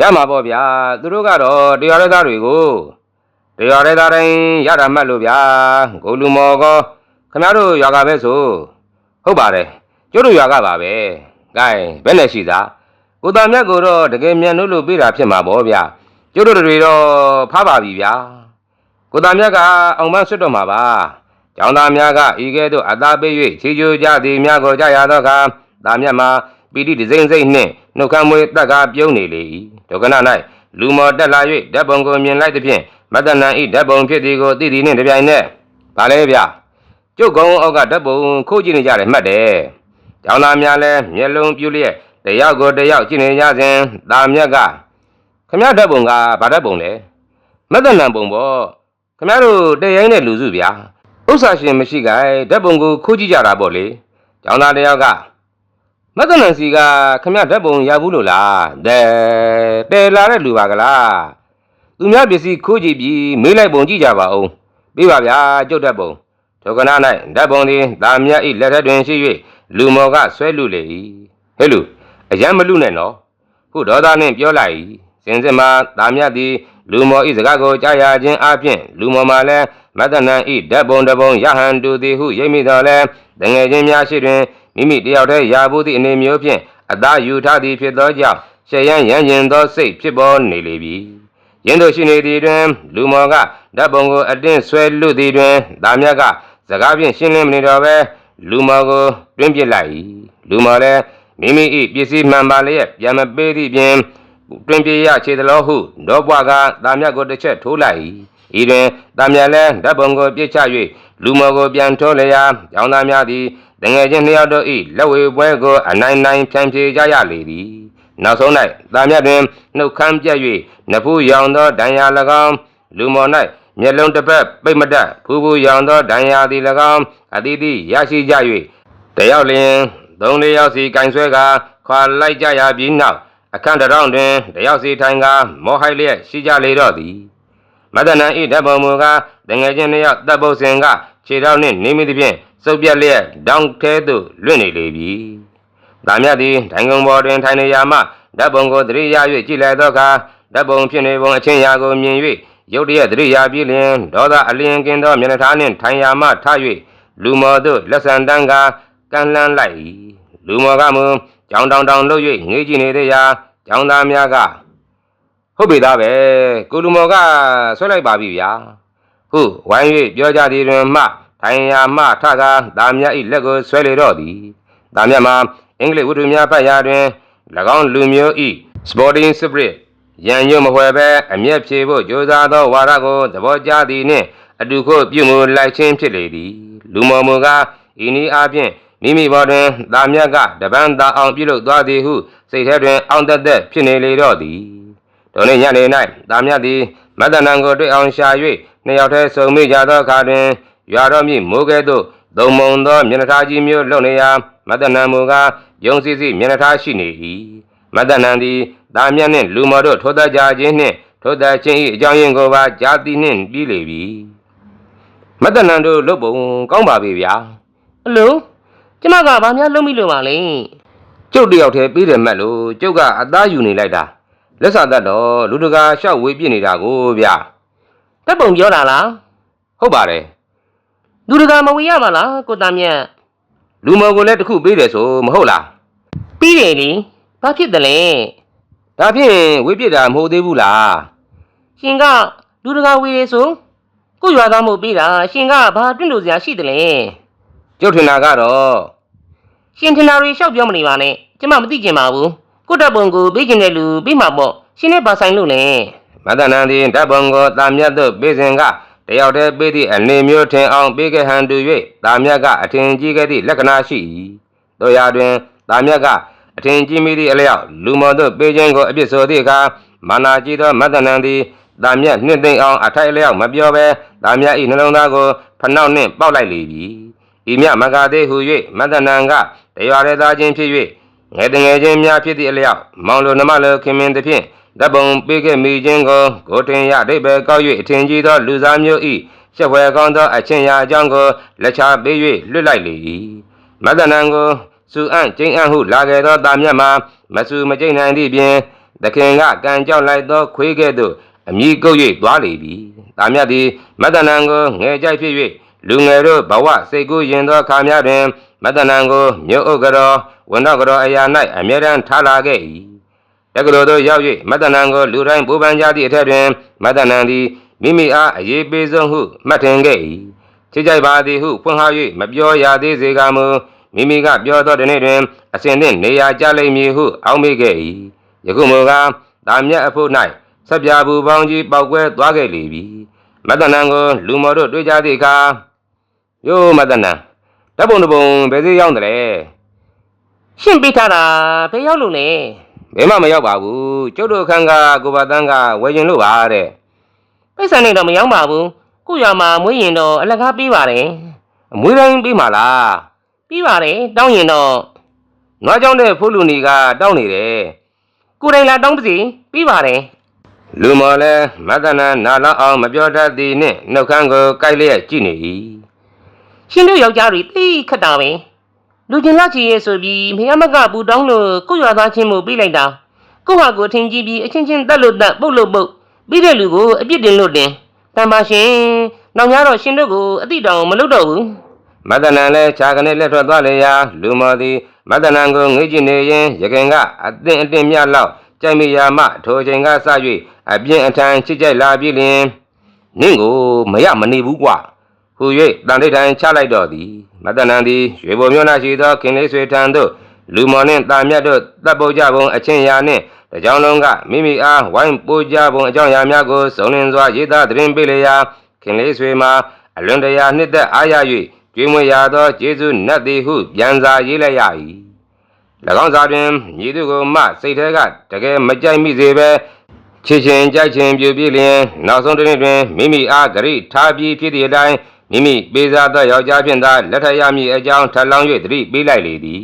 ရမှာပေါ့ဗျာသူတို့ကတော့တရားရဲသားတွေကို တရားရဲသားတိုင်းရတာမှတ်လို့ဗျာကိုလူမော်ကောခမရတို့ရွာကပဲဆိုဟုတ်ပါတယ်ကျုပ်တို့ရွာကပါပဲ gain ဘယ်နဲ့ရှိသားကိုတာမြတ်ကိုတော့တကယ်မြန်လို့လို့ပြေးတာဖြစ်မှာပေါ့ဗျာကျုပ်တို့တွေတော့ဖားပါပြီဗျာကိုတာမြတ်ကအောင်မဆွတ်တော့မှာပါကျောင်းသားများကဤကဲ့သို့အသာပေး၍ချီကျိုးကြသည်များကိုကြရသောအခါတာမြတ်မှာပီတိဒစိမ့်စိတ်နှင့်နှုတ်ခမ်းမွေးတက်ကားပြုံးနေလေ၏ဒုက္ခနာ၌လူမော်တက်လာ၍ဓာတ်ပုံကိုမြင်လိုက်သဖြင့် မတ္တနံဤဓာတ်ပုံဖြစ်သည်ကိုသိသည်နှင့်တပြိုင်နက်ဗာလဲဗျာကျုပ်ကုန်းအောက်ကဓာတ်ပုံခိုးကြည့်နေကြတယ်မှတ်တယ်ကျောင်းသားများလည်းမျက်လုံးပြူလျက်တယောက်ကိုတယောက်ကြည့်နေကြစဉ်တာမြတ်ကခမရဓာတ်ပုံကဗာဓာတ်ပုံလဲမတ္တနံပုံပေါ့ခမရတို့တရိုင်းတဲ့လူစုဗျာဥစ္စာရှင်မရှိကြဓာတ်ပုံကိုခိုးကြည့်ကြတာပေါ့လေကျောင်းသားတယောက်ကမတ္တနံစီကခမရဓာတ်ပုံရဘူးလို့လားတဲတဲလာတဲ့လူပါကလား သူများပစ္စည်းခိုးကြည့်ပြီးမေးလိုက်ပုံကြည့်ကြပါဦးပြီးပါဗျာကျုပ်ဓာတ်ပုံဒုက္ခနာ၌ဓာတ်ပုံသည်တာမြတ်ဤလက်ထက်တွင်ရှိ၍လူမော်ကဆွဲလူလေ၏ဟဲ့လူအယံမလူနဲ့နော်ခုဒေါသနှင့်ပြောလိုက်၏စင်စစ်မှာတာမြတ်သည်လူမော်ဤစကားကိုကြားရခြင်းအပြင်လူမော်မှလည်းမတ္တနံဤဓာတ်ပုံတစ်ပုံရဟန်တူသည်ဟုရိပ်မိတော်လဲတငယ်ချင်းများရှိတွင်မိမိတယောက်တည်းရာဘူးသည့်အနေမျိုးဖြင့်အသာယူထားသည်ဖြစ်သောကြောင့်ရှေယံရန်ကျင်သောစိတ်ဖြစ်ပေါ်နေလေပြီ ယင်းတို့ရှိနေသည်တွင် လူမော်ကဓာတ်ပုံကိုအတင်းဆွဲလွတ်သည်တွင်တာမြတ်ကစကားဖြင့်ရှင်းလင်းမနေတော့ပဲလူမော်ကိုတွင်းပစ်လိုက်၏လူမော်လည်းမိမိ၏ပစ္စည်းမှန်ပါလျက်ပြန်မပေးသည့်ပြင်တွင်ပြေရခြေသလောဟုဒေါပွားကတာမြတ်ကိုတစ်ချက်ထိုးလိုက်၏ဤတွင်တာမြတ်လည်းဓာတ်ပုံကိုပြစ်ချ၍လူမော်ကိုပြန်ထိုးလျာကျောင်းသားများသည်တငယ်ချင်းနှစ်ယောက်တို့၏လက်ဝဲပွဲကိုအနိုင်နိုင်ဖြန့်ဖြေကြရလေသည် နောက်ဆုံး၌တာမြတ်တွင်နှုတ်ခမ်းပြတ်၍နဖူးရောင်သောဒဏ်ရာ၎င်းလူမော်၌မျက်လုံးတစ်ပတ်ပိတ်မတတ်ဖူးဖူးရောင်သောဒဏ်ရာသည်၎င်းအသီးသီးရရှိကြ၍တယောက်လျင်သုံးလေးယောက်စီကင်ဆွဲကခွာလိုက်ကြရပြီးနောက်အခန့်တစ်ထောင်တွင်တယောက်စီထိုင်ကမောဟိုက်လျက်ရှိကြလေတော့သည်မတ္တနံဤဓာတ်ပုံမူကားတငယ်ချင်းနှစ်ယောက်တပ်ပုတ်စင်ကခြေထောက်နှင့်နေမိသဖြင့်စုပ်ပြက်လျက်ဒေါင်းထဲသို့လွင့်နေလေပြီ။ ဒါမြတ်သည်ထိုင်ကုန်ပေါ်တွင်ထိုင်နေရာမှဓာတ်ပုံကိုသတိရ၍ကြည့်လိုက်သောအခါဓာတ်ပုံဖြစ်နေပုံအချင်းရာကိုမြင်၍ရုတ်တရက်သတိရပြီးလျင်ဒေါသအလျင်ကင်းသောမျက်နှာထားနှင့်ထိုင်ရာမှထ၍လူမော်သို့လက်ဆန်တန်းကာကန့်လန်းလိုက်၏လူမော်ကမူကြောင်တောင်တောင်လှုပ်၍ငေးကြည့်နေသေးရာကျောင်းသားများကဟုတ်ပြီသားပဲကိုလူမော်ကဆွဲလိုက်ပါပြီဗျာဟုဝိုင်း၍ပြောကြသည်တွင်မှထိုင်ရာမှထကာသားမြတ်၏လက်ကိုဆွဲလေတော့သည်သားမြတ်မှာ အင်္ဂလိပ်ဝတ္ထုများဖတ်ရာတွင်၎င်းလူမျိုး၏ sporting spirit ရန်ညွတ်မပွဲပဲအမျက်ဖြေဖို့ကြိုးစားသောဝါဒကိုသဘောကျသည်နှင့်အတူခုပြုမှုလိုက်ခြင်းဖြစ်လေသည်လူမော်မူကားဤနည်းအားဖြင့်မိမိဘော်တွင်တာမြတ်ကတပန်းသာအောင်ပြုလုပ်သွားသည်ဟုစိတ်ထဲတွင်အောင့်တက်တက်ဖြစ်နေလေတော့သည်ထိုနေ့ညနေ၌တာမြတ်သည်မတ္တနံကိုတွေ့အောင်ရှာ၍နှစ်ယောက်တည်းဆုံမိကြသောအခါတွင်ရွာတော်မြင့်မိုးကဲ့သို့သုံးမုံသောမျက်နှာထားကြီးမျိုးလှုပ်နေရာမတ္တနံမူကား ယုံစီစီမျက်နှာထားရှိနေ၏မတ္တနံသည်တာမြတ်နှင့်လူမော်တို့ထိုသက်ကြခြင်းနှင့်ထိုသက်ခြင်း၏အကြောင်းရင်းကိုပါကြားသိနှင့်ပြီးလေပြီမတ္တနံတို့လုတ်ပုံကောင်းပါပြီဗျာ
အလုံးကျမကဘာများလုံးမိလို့ပါလဲ
ကျုပ်တယောက်တည်းပြီးတယ်မက်လို့ကျုပ်ကအသားယူနေလိုက်တာလက်စာသက်တော့လူတကာရှောက်ဝေးပြစ်နေတာကိုဗျာ
တပ်ပုံပြောတာလား
ဟုတ်ပါတယ်
လူတကာမဝေရပါလားကိုသားမြတ်
လူမော်ကိုလည်းတစ်ခုပေးတယ်ဆိုမဟုတ်လား
ပြီးတယ်လေဘာဖြစ်တယ်လဲ
ဒါဖြင့်ဝေးပြစ်တာမဟုတ်သေးဘူးလား
ရှင်ကလူတကာဝေရဆိုကိုရွာသားမို့ပြီးတာရှင်ကဘာတွန့်လို့စရာရှိတယ်လဲ
ကျုပ်ထင်တာကတော့
ရှင်ထင်တာတွေရှောက်ပြောမနေပါနဲ့ကျမမသိကျင်ပါဘူးကိုတပ်ပုံကိုပေးကျင်တဲ့လူပေးမှာပေါ့ရှင်နဲ့ပါဆိုင်လို့လဲ
မတ္တနံသည်ဓာတ်ပုံကိုတာမြတ်သို့ပေးစဉ်ကတ ယောက်တည်းပေးသည့်အနေမျိုးထင်အောင်ပေးခဲ့ဟန်တူ၍တာမြတ်ကအထင်ကြီးခဲ့သည့်လက္ခဏာရှိ၏တို့ရာတွင်တာမြတ်ကအထင်ကြီးမိသည့်အလျောက်လူမော်သို့ပေးခြင်းကိုအပြစ်ဆိုသည့်အခါမာနာကြီးသောမတ္တနံသည်တာမြတ်နှစ်သိမ့်အောင်အထိုက်အလျောက်မပြောဘဲတာမြတ်၏နှလုံးသားကိုဖနှောက်နှင့်ပေါက်လိုက်လေပြီဤမြမကသေးဟု၍မတ္တနံကတရားရသားချင်းဖြစ်၍ငယ်တငယ်ချင်းများဖြစ်သည့်အလျောက်မောင်လိုနှမလိုခင်မင်သဖြင့် ဓာတ်ပုံပေးခဲ့မိခြင်းကိုကိုတင်ရဒိဗ္ဗေကောက်၍အထင်ကြီးသောလူသားမျိုး၏ရှက်ဝဲကောင်းသောအချင်းရာအကြောင်းကိုလက်ချပေး၍လွတ်လိုက်လေ၏မတ္တနံကိုစူအံ့ကျိန်အံ့ဟုလာခဲ့သောတာမြတ်မှာမဆူမကျိန်နိုင်သည့်ပြင်သခင်ကကံကြောက်လိုက်သောခွေးကဲ့သို့အမိကုပ်၍သွားလေပြီတာမြတ်သည်မတ္တနံကိုငယ်ကြိုက်ဖြစ်၍လူငယ်တို့ဘဝစိတ်ကူးရင်သောခါများတွင်မတ္တနံကိုမြို့ဥက္ကရောဝန်တော်ကရောအရာ၌အမြဲတမ်းထားလာခဲ့၏ တက္ကသိုလ်သို့ရောက်၍မတ္တနံကိုလူတိုင်းပူပန်ကြသည့်အထက်တွင်မတ္တနံသည်မိမိအားအရေးပေးဆုံးဟုမှတ်ထင်ခဲ့၏ချစ်ကြိုက်ပါသည်ဟုဖွင့်ဟ၍မပြောရသေးစေကမူမိမိကပြောသောဒီနေ့တွင်အစဉ်နှင့်နေရာကျလိမ့်မည်ဟုအောက်မေ့ခဲ့၏ယခုမူကားတာမြတ်အဖို့၌ဆက်ပြဘူးပေါင်းကြီးပောက်ကွဲသွားခဲ့လေပြီမတ္တနံကိုလူမော်တို့တွေ့ကြသည့်အခါယိုးမတ္တနံဓာတ်ပုံတစ်ပုံဘယ်သေးရောက်တယ်လဲ
ရှင်ပေးထားတာဘယ်ရောက်လို့လဲ
ဘယ်မှမရောက်ပါဘူးကျုပ်တို့အခန်းကကိုပါတန်းကဝယ်ကျင်လို့ပါတဲ့
ပိတ်ဆန်နေတော့မရောက်ပါဘူးကိုရွာမှာမွေးရင်တော့အလကားပေးပါတယ်
အမွေးတိုင်းပြီးမှလား
ပြီးပါတယ်တောင်းရင်တော့
နွားကြောင့်တဲ့ဖိုးလူနီကတောင်းနေတယ်
ကိုယ်တိုင်လာတောင်းပါစီပြီးပါတယ်
လူမော်လဲမတ္တနာနာလောက်အောင်မပြောတတ်သည်နှင့်နှုတ်ခမ်းကိုကိုက်လျက်ကြည့်နေ၏
ရှင်တို့ယောက်ျားတွေတိခတ်တာပဲ လူချင်းလာချီရဲ့ဆိုပြီးမရမကပူတောင်းလို့ကိုရွာသားချင်းမို့ပြီးလိုက်တာကိုဟာကိုထင်ကြည့်ပြီးအချင်းချင်းတက်လို့တက်ပုတ်လို့ပုတ်ပြီးတဲ့လူကိုအပြစ်တင်လို့တင်တန်ပါရှင်နောက်ညတော့ရှင်တို့ကိုအတိတောင်မလုပ်တော့ဘူး
မတ္တနာလဲခြာကနေလက်ထွက်သွားလေရာလူမော်သည်မတ္တနာကိုငေးကြည့်နေရင်ရခင်ကအသင့်အတင်မြလောက်ကြိုက်မိရာမှထိုချိန်ကစ၍အပြင်းအထန်ချစ်ကြိုက်လာပြီလျင်နင့်ကိုမရမနေဘူးကွာ ဟူ၍တန်ထိတ်ထိုင်ချလိုက်တော့သည်မတ္တနာသည်ရွေဘုံမြို့၌ရှိသောခင်လေးဆွေထံသို့လူမော်နှင့်တာမြတ်တို့တပ်ပုတ်ကြပုံအချင်းရာနှင့်တကြောင်လုံးကမိမိအားဝိုင်းပို့ကြပုံအကြောင်းအရာများကိုစုံလင်စွာရေးသားသတင်းပေးလျာခင်လေးဆွေမှာအလွန်တရာနှစ်သက်အားရ၍ကျွေးမွေရသောကျေးဇူးနတ်သည်ဟုပြန်စာရေးလိုက်ရ၏၎င်းစာတွင်ညီသူကိုမှစိတ်ထဲကတကယ်မကြိုက်မိစေပဲချစ်ချင်းကြိုက်ချင်းပြူပြလျင်နောက်ဆုံးတစ်နေ့တွင်မိမိအားဂရိထားပြီးဖြစ်သည့်အတိုင်း မိမိပေးစားသောယောက်ျားဖြင့်သာလက်ထပ်ရမည်အကြောင်းထပ်လောင်း၍သတိပေးလိုက်လေသည်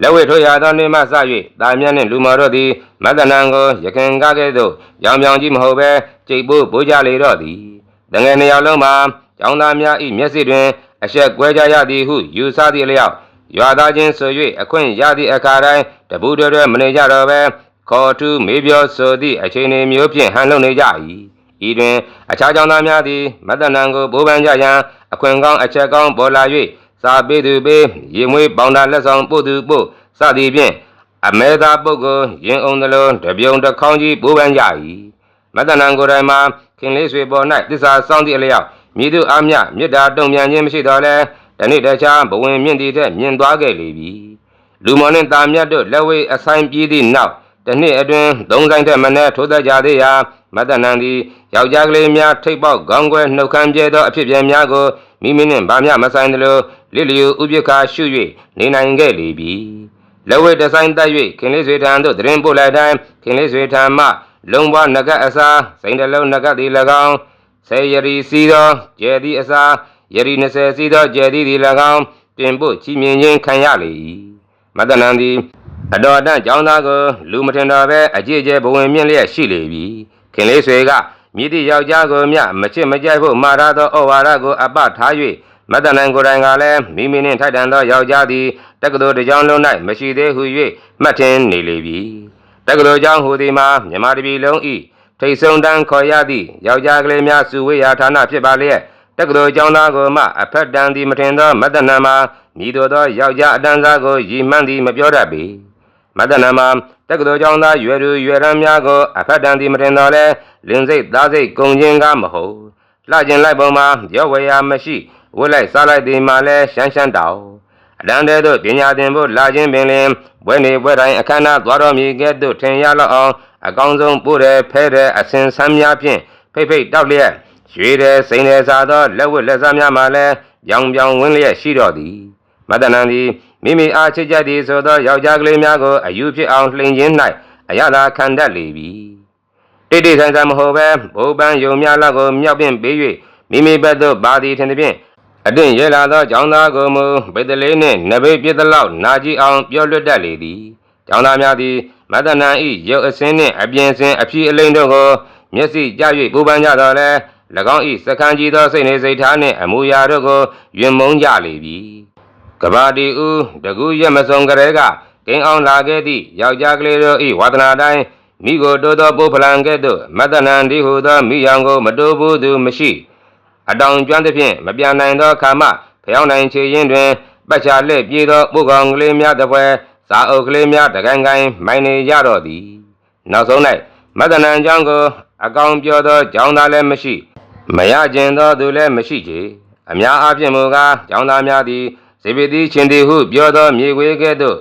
လက်ဝဲထိုးရသောနေ့မှစ၍တာမြတ်နှင့်လူမော်တို့သည်မတ္တနံကိုရခင်ကားကဲ့သို့ရောင်ပြောင်ကြီးမဟုတ်ဘဲကြိတ်ပိုးပိုးကြလေတော့သည်တငယ်နှစ်ယောက်လုံးမှာကျောင်းသားများ၏မျက်စိတွင် အဆက်ကွဲကြရသည်ဟုယူဆသည့်အလျောက်ရွာသားချင်းဆို၍အခွင့်ရသည့်အခါတိုင်းတပူတွဲတွဲမနေကြတော့ပဲခေါ်ထူးမေးပြောဆိုသည့်အချိန်တွေမျိုးဖြင့်ဟန်လုံနေကြ၏ ဤတွင်အခြားကြောင့်သားများသည်မတ္တနံကိုဘိုးပန်းကြရန်အခွင့်ကောင်းအချက်ကောင်းပေါ်လာ၍စာပေးသူပေးရေမွေးပေါင်တာလက်ဆောင်ပို့သူပို့စသည်ဖြင့်အမဲသာပုဂ္ဂိုလ်ရင်အောင်သလိုတပြုံတစ်ခေါင်းကြီးဘိုးပန်းကြ၏မတ္တနံကိုယ်တိုင်မှာခင်လေးဆွေပေါ်၌တစ္ဆာစောင့်သည့်အလျောက်မြည်သူအမြမေတ္တာတုံမြန်ခြင်းမရှိတော့လဲတနေ့တခြားဘဝင်မြင့်သည့်ထက်မြင့်သွားခဲ့လေပြီလူမော်နှင့်တာမြတ်တို့လက်ဝဲအဆိုင်ပြေးသည့်နောက်တစ်နှစ်အတွင်းသုံးဆိုင်ထက်မနည်းထိုးသက်ကြသေးရာ မတ္တနံသည်ယောက်ျားကလေးများထိပ်ပေါက်ခေါင်းခွဲနှုတ်ခမ်းပြဲသောအဖြစ်ပြဲများကိုမိမိနှင့်ဗာမျှမဆိုင်သလိုလစ်လျူဥပိ္ပခါရှု၍နေနိုင်ခဲ့လေပြီလက်ဝဲတစ်ဆိုင်တက်၍ခင်လေးဆွေထံသို့တရင်ပို့လိုက်တိုင်းခင်လေးဆွေထံမှလုံဘွားနဂတ်အစာစိန်တလုံးနဂတ်သည်၎င်းဆေယရီစီသောကျဲသည့်အစာယရီ20စီသောကျဲသည့်သည်၎င်းတင်ပို့ချီးမြှင့်ခြင်းခံရလေ၏မတ္တနံသည်အတော်တန့်ကျောင်းသားကိုလူမထင်တော်ပဲအကြည့်ကျဲဘဝင်မြင့်လျက်ရှိလေပြီ ခင်လေးဆွေကမြည်သည့်ယောက်ျားကိုမျှမချစ်မကြိုက်ဖို့မှာထားသောဩဝါဒကိုအပထား၍မတ္တနံကိုယ်တိုင်ကလည်းမိမိနှင့်ထိုက်တန်သောယောက်ျားသည်တက္ကသိုလ်တစ်ကျောင်းလုံး၌မရှိသေးဟု၍မှတ်ထင်နေလေပြီတက္ကသိုလ်ကျောင်းဟူသည်မှာမြမတပြည်လုံးဤထိတ်ဆုံးတန်းခေါ်ရသည့်ယောက်ျားကလေးများစုဝေးရာဌာနဖြစ်ပါလျက်တက္ကသိုလ်ကျောင်းသားကိုမှအဖက်တန်သည်မထင်သောမတ္တနံမှာမြည်တော်သောယောက်ျားအတန်းစားကိုရည်မှန်းသည်မပြောတတ်ပေ မတ္တနာမှာတက္ကသိုလ်ကျောင်းသားရွယ်သူရွယ်ရန်များကိုအဖက်တန်သည်မတင်တော်လဲလင်းစိတ်သားစိတ်ကုံချင်းကားမဟုတ်လှကျင်လိုက်ပုံမှာရောဝေယာမရှိဝတ်လိုက်စားလိုက်သည်မှာလဲရှမ်းရှမ်းတောင်အတန်းတဲသို့ပညာသင်ဖို့လာခြင်းပင်လင်ဘွဲနေဘွဲတိုင်းအခမ်းအနားသွားတော်မူကဲ့သို့ထင်ရလောက်အောင်အကောင်းဆုံးပို့တယ်ဖဲတယ်အစင်ဆန်းများဖြင့်ဖိတ်ဖိတ်တောက်လျက်ရွေတယ်စိန်တယ်စားသောလက်ဝတ်လက်စားများမှာလဲပြောင်ပြောင်ဝင်းလျက်ရှိတော်သည်မတ္တနံသည် မိမိအားချစ်ကြသည်ဆိုသောယောက်ျားကလေးများကိုအယူဖြစ်အောင်လှိန်ခြင်း၌အရသာခံတတ်လေပြီတိတ်တိတ်ဆန်းဆန်းမဟုတ်ပဲဘိုးပန်းယုံများလောက်ကိုမြောက်ပင့်ပေး၍မိမိဘက်သို့ပါသည်ထင်သည်ဖြင့်အတင့်ရဲလာသောကျောင်းသားကိုမူဗေဒလေးနှင့်နဘေးပြစ်သလောက်နာကြည့်အောင်ပြောလွတ်တတ်လေသည်ကျောင်းသားများသည်မတ္တနံဤရုပ်အစင်းနှင့်အပြင်စင်အဖြစ်အလိမ့်တို့ကိုမျက်စိကြ၍ပူပန်းကြတော်လဲ၎င်းဤစကံကြီးသောစိတ်နေစိတ်ထားနှင့်အမူအရာတို့ကိုယွင်မုန်းကြလေပြီ ကဘာတီဦးတကူရက်မစုံကလေးကဂိမ်းအောင်လာခဲ့သည့်ယောက်ျားကလေးတို့၏ဝါသနာတိုင်းမိကိုတိုးသောပုဖလံကဲ့သို့မတ္တနံဒီဟုသောမိယောင်ကိုမတိုးဘူးသူမရှိအတောင်ကျွမ်းသဖြင့်မပြန်နိုင်သောခါမှဖျောင်းနိုင်ချေရင်တွင်ပတ်ချလက်ပြေးသောပုကောင်ကလေးများတစ်ပွဲစာအုပ်ကလေးများတကန်ကန်မိုင်နေကြတော့သည်နောက်ဆုံး၌မတ္တနံကျောင်းကို အကောင်ပြောသောကျောင်းသားလည်းမရှိ မရကျင်သောသူလည်းမရှိချေအများအားဖြင့်မူကားကျောင်းသားများသည် ဇေဘတိချင်းတီဟုပြောသောမြေခွေကဲ့သို့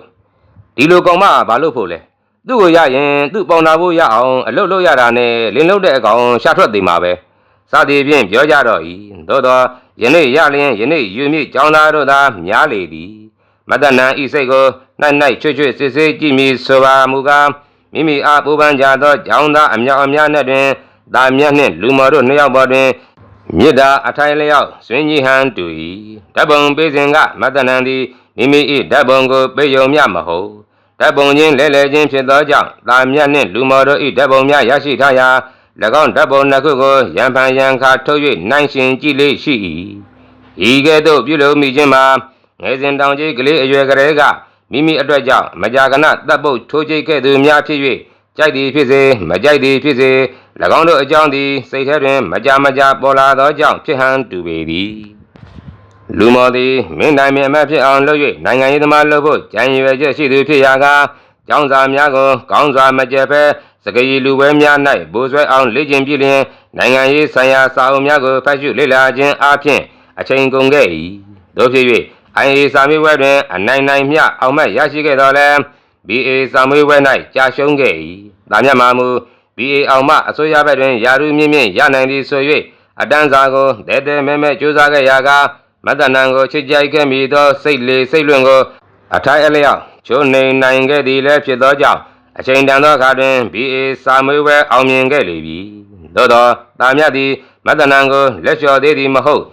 ဒီလိုကောင်မဘာလို့ဖို့လဲသူ့ကိုရရင်သူ့ပေါင်နာဖို့ရအောင်အလုတ်လို့ရတာနဲ့လင်းလို့တဲ့အကောင်ရှာထွက်သေးမှာပဲစသည်ဖြင့်ပြောကြတော့၏သို့သောယနေ့ရလျင်ယနေ့ယူမြင့်ကျောင်းသားတို့သာများလေသည်မတ္တနံဤစိတ်ကိုနိုင်နိုင်ချွတ်ချွတ်စစ်စစ်ကြည့်မိဆိုပါမူကားမိမိအားပူပန်ကြသောကျောင်းသားအမြောက်အများနဲ့တွင်တာမြတ်နှင့်လူမော်တို့နှစ်ယောက်ပေါ်တွင် မြစ်တာအထိုင်လျောက်ဆွင်းကြီးဟန်တူ၏ဓာတ်ပုံပေးစဉ်ကမတ္တနံသည်မိမိ၏ဓာတ်ပုံကိုပေးယုံမျှမဟုတ်ဓာတ်ပုံချင်းလဲလှယ်ချင်းဖြစ်သောကြောင့်တာမြတ်နှင့်လူမော်တို့၏ဓာတ်ပုံများရရှိထားရာ၎င်းဓာတ်ပုံနှစ်ခုကိုရန်ဖန်ရန်ခါထုတ်၍နိုင်ရှင်ကြည့်လေရှိ၏ဤကဲ့သို့ပြုလုပ်မိခြင်းမှာငယ်စဉ်တောင်ကြီးကလေးအရွယ်ကလေးကမိမိအတွက်ကြောင့်မကြာခဏတပ်ပုတ်ထိုးကြိတ်ခဲ့သူများဖြစ်၍ ကြိုက်သည်ဖြစ်စေမကြိုက်သည်ဖြစ်စေ၎င်းတို့အကြောင်းသည်စိတ်ထဲတွင်မကြာမကြာပေါ်လာသောကြောင့်ဖြစ်ဟန်တူပေသည်လူမော်သည်မင်းနိုင်မြအမတ်ဖြစ်အောင်လုပ်၍နိုင်ငံရေးသမားလုပ်ဖို့ကြံရွယ်ချက်ရှိသူဖြစ်ရာကကျောင်းစာများကိုကောင်းစွာမကျက်ဖဲစကရီလူပွဲများ၌ဘိုးဆွဲအောင်လေ့ကျင့်ပြလျင်နိုင်ငံရေးဆိုင်ရာစာအုပ်များကိုဖတ်ရှုလေ့လာခြင်းအပြင်အချိန်ကုန်ခဲ့၏တို့ဖြစ်၍အိုင်အေစာမေးပွဲတွင်အနိုင်နိုင်မျှအောင်မတ်ရရှိခဲ့တော်လဲ BA စာမေးပွဲ၌ကြာရှုံးခဲ့၏ဒါမျှမှမူ BA အောင်မှအစိုးရဘက်တွင်ယာရုမြင့်မြင့်ရနိုင်သည်ဆို၍အတန်းစာကိုတဲတဲမဲမဲကြိုးစားခဲ့ရာကမတ္တနံကိုချစ်ကြိုက်ခဲ့မိသောစိတ်လေစိတ်လွင့်ကိုအထိုက်အလျောက်ချိုးနေနိုင်ခဲ့သည်လည်းဖြစ်သောကြောင့်အချိန်တန်သောအခါတွင် BA စာမေးပွဲအောင်မြင်ခဲ့လေပြီသို့သောတာမြတ်သည်မတ္တနံကိုလက်လျှော်သေးသည်မဟုတ်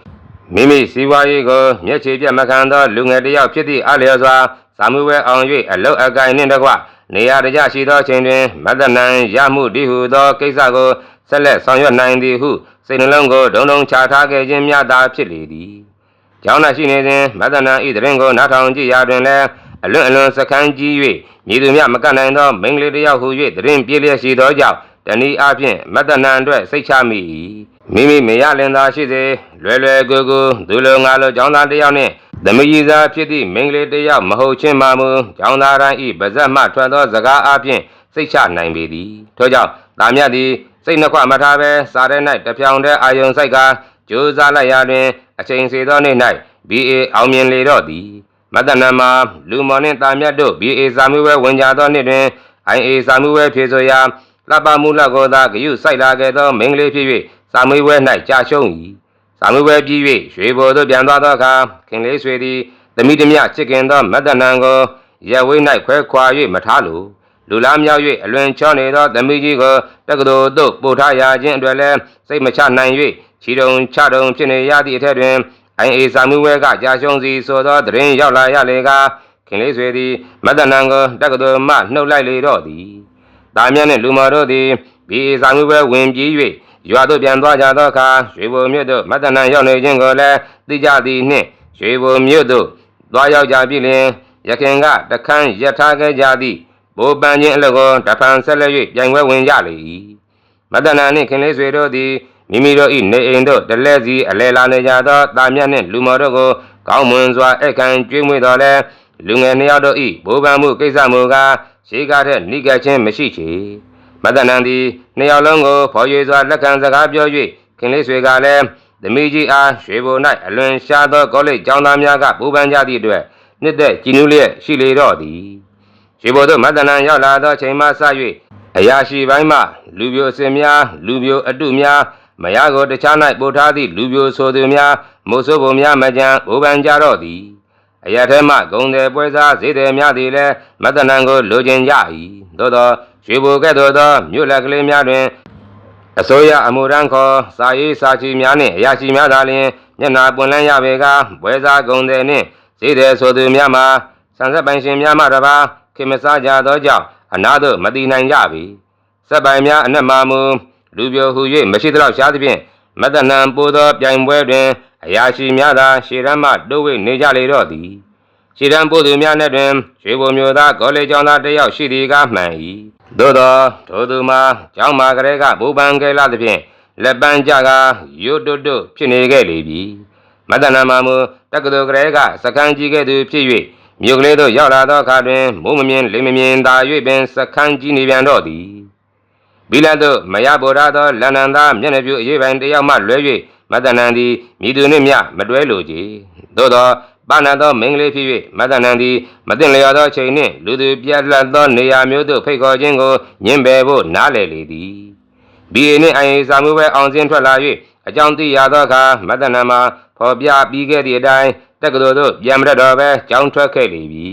မိမိစီးပွားရေးကိုမျက်ခြေပြတ်မခံသောလူငယ်တစ်ယောက်ဖြစ်သည့်အလျော်စွာ စာမေးပွဲအောင်၍အလုတ်အကိုင်နှင့်တကွနေရာတကျရှိသောအချိန်တွင်မတ္တနံရမှုတည်ဟုသောကိစ္စကိုဆက်လက်ဆောင်ရွက်နိုင်သည်ဟုစိတ်နှလုံးကိုဒုံဒုံချထားခဲ့ခြင်းများသာဖြစ်လေသည်ကျောင်း၌ရှိနေစဉ်မသနာဤတရင်ကိုနားထောင်ကြည့်ရာတွင်လည်းအလွန်အလွန်စခန်းကြီး၍ညီသူမြမကနိုင်သောမိန်းကလေးတစ်ယောက်ဟူ၍တရင်ပြေးလျက်ရှိသောကြောင့်တဏီအားဖြင့်မတ္တနံအတွက်စိတ်ချမိ၏မိမိမေရလင်သာရှိစေလွယ်လွယ်ကူကူသူလိုငါလိုကျောင်းသားတစ်ယောက်နှင့် သမီးကြီးသားဖြစ်သည့်မိန်းကလေးတစ်ယောက်မဟုတ်ချင်းမှမူကျောင်းသားတိုင်းဤပါဇက်မှထွက်သောစကားအားဖြင့်စိတ်ချနိုင်ပေသည်ထို့ကြောင့်တာမြတ်သည်စိတ်နှခွမထားဘဲစားတဲ့၌တပြောင်တဲ့အာယုံဆိုင်ကကြိုးစားလိုက်ရာတွင် အချိန်စေသောနေ့၌ BA အောင်မြင်လေတော့သည်မတ္တနမှာလူမော်နှင့်တာမြတ်တို့ BA စာမှုဝဲဝင်ကြသောနေ့တွင် IA စာမှုဝဲဖြေဆိုရာလပမှုလကောသာဂယုစိုက်လာခဲ့သောမိန်းကလေးဖြစ်၍စာမှုဝဲ၌ကြာရှုံး၏ စာမှုဝဲပြီး၍ရွှေဘိုသို့ပြန်သွားသောအခါခင်လေးဆွေသည်သမီးသည်မြချစ်ခင်သောမတ္တနံကိုရက်ဝိ၌ခွဲခွာ၍မထားလိုလူလားမြောက်၍အလွန်ချောနေသောသမီးကြီးကိုတက္ကသိုလ်သို့ပို့ထားရခြင်းအတွက်လည်းစိတ်မချနိုင်၍ခြီတုံချတုံဖြစ်နေရသည့်အထက်တွင်အိုင်အေစာမှုဝဲကကြာရှုံးစီဆိုသောတရင်ရောက်လာရလေကခင်လေးဆွေသည်မတ္တနံကိုတက္ကသိုလ်မှနှုတ်လိုက်လေတော့သည်တာမြတ်နှင့်လူမော်တို့သည်ဘီအေစာမှုဝဲဝင်ပြေး၍ ရွာသို့ပြန်သွားကြသောအခါရွှေဘုံမြို့သို့မတ္တနံရောက်နေခြင်းကိုလည်းသိကြသည်နှင့်ရွှေဘုံမြို့သို့သွားရောက်ကြပြီလျှင်ရခင်ကတခန်းရထားခဲ့ကြသည့်ဘိုးပန်းချင်းအလကိုတဖန်ဆက်လက်၍ပြိုင်ပွဲဝင်ကြလေ၏မတ္တနံနှင့်ခင်လေးဆွေတို့သည်မိမိတို့၏နေအိမ်တို့တလဲစီအလဲလာနေကြသောတာမြတ်နှင့်လူမော်တို့ကိုကောင်းမွန်စွာဧကန်ကျွေးမွေးတော်လဲလူငယ်နှစ်ယောက်တို့၏ဘိုးပန်းမှုကိစ္စမူကားရှေးကားထက်နှိကပ်ခြင်းမရှိချေ မတ္တနံသည်နှစ်ယောက်လုံးကိုဖော်ရွေစွာလက်ခံစကားပြော၍ခင်လေးဆွေကလည်းသမီးကြီးအားရွှေဘုံ၌အလွန်ရှားသောကောလိပ်ကျောင်းသားများကပူပန်ကြသည့်အတွက်နှစ်သက်ကြည်နူးလျက်ရှိလေတော့သည်ရွှေဘုံတို့မတ္တနံရောက်လာသောချိန်မှစ၍အရာရှိပိုင်းမှလူပြိုအစင်များလူပြိုအတုများမရကိုတခြား၌ပို့ထားသည့်လူပြိုဆိုသူများမိုးဆိုးပုံများမကြံဘိုးပန်ကြတော့သည် အရာထဲမှဂုံတယ်ပွဲစားဈေးတယ်များသည်လည်းမတ္တနံကိုလိုချင်ကြ၏သို့သောရွှေဘိုကဲ့သို့သောမြို့လက်ကလေးများတွင်အစိုးရအမှုရန်ခေါ်စာရေးစာချီများနှင့်အရာရှိများသာလျှင်မျက်နာပွင့်လန်းရပေကဘွဲစားကုန်တယ်နှင့်ဈေးတယ်ဆိုသူများမှာဆန်ဆက်ပိုင်ရှင်များမှတပါခေမစားကြသောကြောင့်အနာသို့မတိနိုင်ကြပြီစက်ပိုင်များအနက်မှမူလူပြိုဟု၍မရှိသလောက်ရှားသဖြင့်မတ္တနံပိုးသောပြိုင်ပွဲတွင် အရာရှိများသာရှေ့တန်းမှတိုးဝိနေကြလေတော့သည်ခြေတန်းပို့သူများနဲ့တွင်ရွှေဘုံမျိုးသားကောလိပ်ကျောင်းသားတစ်ယောက်ရှိသည်ကမှန်၏သို့သောထိုသူမှာကျောင်းမှာကလေးကဘူပန်ခဲလာသဖြင့်လက်ပန်းကြကရွတ်တွတ်တွတ်ဖြစ်နေခဲ့လေပြီမတ္တနာမမူတက္ကသိုလ်ကလေးကစကန်းကြီးကဲ့သို့ဖြစ်၍မြို့ကလေးသို့ရောက်လာသောအခါတွင်မိုးမမြင်လေမမြင်သာ၍ပင်စကန်းကြီးနေပြန်တော့သည်ဘီလတ်သို့မရဗောဓသောလန္ဒန်သားမျက်နှာပြူအရေးပိုင်တစ်ယောက်မှလွဲ၍ မတ္တနံသည်မိသူနှင့်မျှမတွဲလိုကြသို့သောပါဏသောမင်္ဂလေးဖြစ်၍မတ္တနံသည်မသိလျော်သောချိန်နှင့်လူသူပြတ်လတ်သောနေရာမျိုးသို့ဖိတ်ခေါ်ခြင်းကိုညှင်းပယ်ဖို့နားလည်လေသည်ဘီအေနှင့်အိုင်စာမှုပဲအောင်စင်းထွက်လာ၍အကြောင်းသိရသောအခါမတ္တနံမှာဖော်ပြပြီးခဲ့သည့်အတိုင်းတက္ကသိုလ်သို့ပြန်မရတော့ဘဲကြောင်းထွက်ခဲ့လေပြီ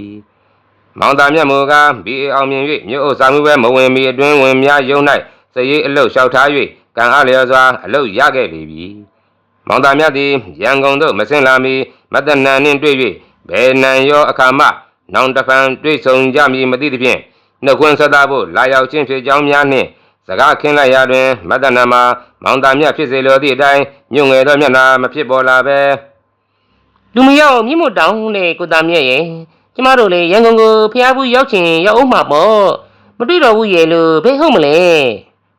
မောင်သားမြတ်မူကားဘီအေအောင်မြင်၍မြို့ဥစာမှုပဲမဝင်မီအတွင်းဝင်များယုံ၌စရေးအလုတ်လျှောက်ထား၍ကံအားလျော်စွာအလုတ်ရခဲ့လေပြီ မောင်သားမြတ်သည်ရန်ကုန်သို့မဆင်းလာမီမတ္တနံနှင့်တွေ့၍ဘယ်နံရောအခါမှနောင်တဖန်တွေ့ဆုံကြမည်မသိသဖြင့်နှုတ်ခွန်းဆက်သဖို့လာရောက်ခြင်းဖြစ်ကြောင်းများနှင့်စကားခင်းလိုက်ရာတွင်မတ္တနံမှာမောင်သားမြတ်ဖြစ်စေလိုသည့်အတိုင်းညွန့်ငယ်သောမျက်နှာမဖြစ်ပေါ်လာပဲ
လူမရောက်မြင့်မို့တောင်းတဲ့ကိုသားမြတ်ရဲ့ကျမတို့လေရန်ကုန်ကိုဖျားဘူးရောက်ချင်ရောက်အောင်မှာပေါ့မတွေ့တော့ဘူးရဲ့လို့ဘယ်ဟုတ်မလဲ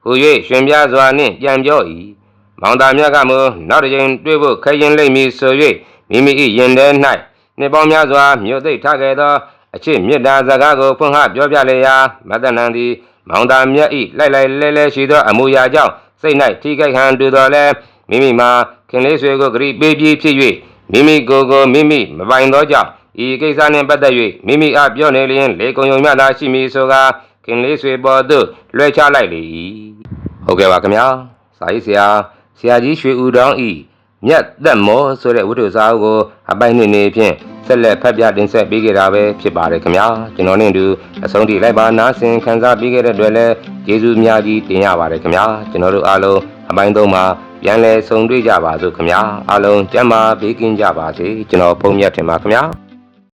ဟူ၍ရှင်ပြားစွာနှင့်ပြန်ပြော၏ မောင်သားမြတ်ကမူနောက်တစ်ကြိမ်တွေ့ဖို့ခရင်လိမ့်မည်ဆို၍မိမိ၏ရင်ထဲ၌နှစ်ပေါင်းများစွာမြို့သိပ်ထားခဲ့သောအချစ်မေတ္တာစကားကိုဖွင့်ဟပြောပြလေရာမတ္တနံသည်မောင်သားမြတ်၏လိုက်လိုက်လဲလဲရှိသောအမူအရာကြောင့်စိတ်၌ထိခိုက်ဟန်တူတော်လဲမိမိမှာခင်လေးဆွေကိုဂရိပေးပြီးဖြစ်၍မိမိကိုယ်ကိုမိမိမပိုင်သောကြောင့်ဤကိစ္စနှင့်ပတ်သက်၍မိမိအားပြောနေလျင်လေကုံယုံမြသာရှိမည်ဆိုကာခင်လေးဆွေပေါ်သို့လွှဲချလိုက်လေ၏ဟုတ်ကဲ့ပါခင်ဗျာစာရေးဆရာ ဆရာကြီးရွှေဦးတောင်းဤမြတ်သက်မောဆိုတဲ့ဝတ္ထုစာအုပ်ကိုအပိုင်နေနေဖြင့်ဆက်လက်ဖတ်ပြတင်ဆက်ပေးကြတာပဲဖြစ်ပါတယ်ခင်ဗျာကျွန်တော်နဲ့အတူအဆုံးထိလိုက်ပါနားဆင်ခံစားပေးခဲ့တဲ့အတွက်လည်းကျေးဇူးအများကြီးတင်ရပါတယ်ခင်ဗျာကျွန်တော်တို့အားလုံးအပိုင်းသုံးမှာပြန်လည်ဆုံတွေ့ကြပါစို့ခင်ဗျာအားလုံးကျမ်းမာဘေးကင်းကြပါစေကျွန်တော်ဖုန်းမြတ်တင်ပါခင်ဗျာ